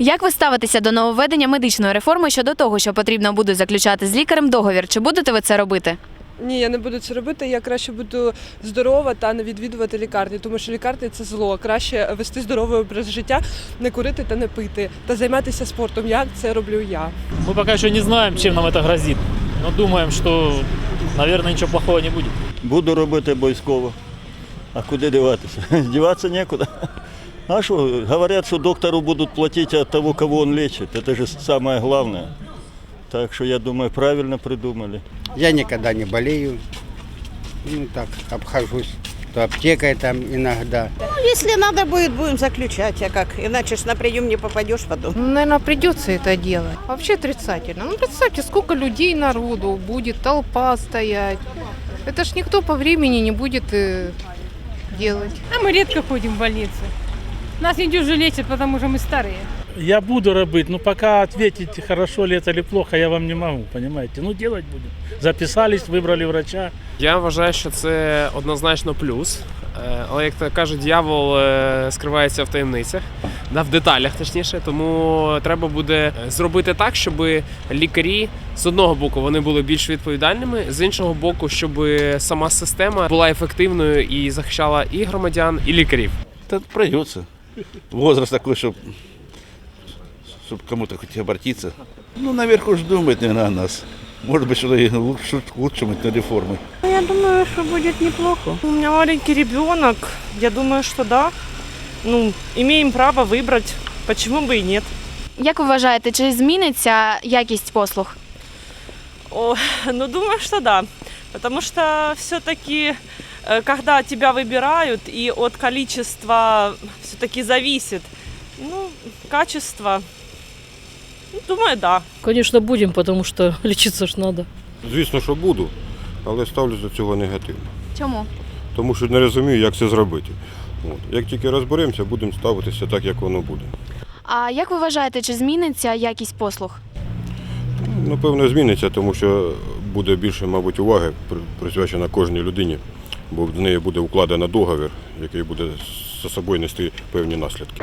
Як ви ставитеся до нововведення медичної реформи щодо того, що потрібно буде заключати з лікарем договір? Чи будете ви це робити? Ні, я не буду це робити. Я краще буду здорова та не відвідувати лікарні, тому що лікарні це зло. Краще вести здоровий образ життя, не курити та не пити, та займатися спортом. Як це роблю я. Мы пока еще не знаем, чем нам это грозит, но думаем, что, наверное, ничего плохого не будет. Буду робити обов'язково. А куди діватися? Діватися нікуди. А що, говорять, що доктору будуть платити від того, кого він лечить. Це ж самое главное. Так що я думаю, правильно придумали. Я никогда не болею. Ну так, обхожусь. То аптекой там иногда. Если надо будет, будем заключать, а как? Иначе ж на прием не попадешь потом. Ну, наверное, придется это делать. Вообще отрицательно. Ну, представьте, сколько людей народу будет, толпа стоять. Это ж никто по времени не будет э, делать. А мы редко ходим в больницу. Нас не дюже лечат, потому что мы старые. Я буду робити, но пока ответить, хорошо ли это или плохо, я вам не могу, понимаете? Ну, делать будем. Записались, выбрали врача. Я вважаю, що це однозначно плюс. Е, Але як то кажуть, дьявол е, скривається в таємницях, да, в деталях точніше. Тому треба буде зробити так, щоб лікарі з одного боку вони були більш відповідальними, з іншого боку, щоб сама система була ефективною і захищала і громадян, і лікарів. Да придется. Возраст такой, чтобы чтоб кому-то хоть обратиться. Ну, наверху ж думать не на нас. Может быть, что-то и лучше, к лучшему это реформы. Я думаю, что будет неплохо. У меня маленький ребенок. Я думаю, что да. Ну, имеем право выбрать. Почему бы и нет? Як ви вважаєте, чи зміниться якість послуг? О, ну, думаю, что да. Потому что все-таки, когда тебя выбирают, и от количества все-таки зависит, ну, качество, ну, думаю, да. Конечно, будем, потому что лечиться ж надо. Звісно, що буду, але ставлюсь до цього негативно. Чому? Тому що не розумію, як це зробити. От. Як тільки розберемося, будемо ставитися так, як воно буде. А як ви вважаєте, чи зміниться якість послуг? Напевно, зміниться, тому що буде більше, мабуть, уваги при- присвячена кожній людині, бо в неї буде укладено договір, який буде за собою нести певні наслідки.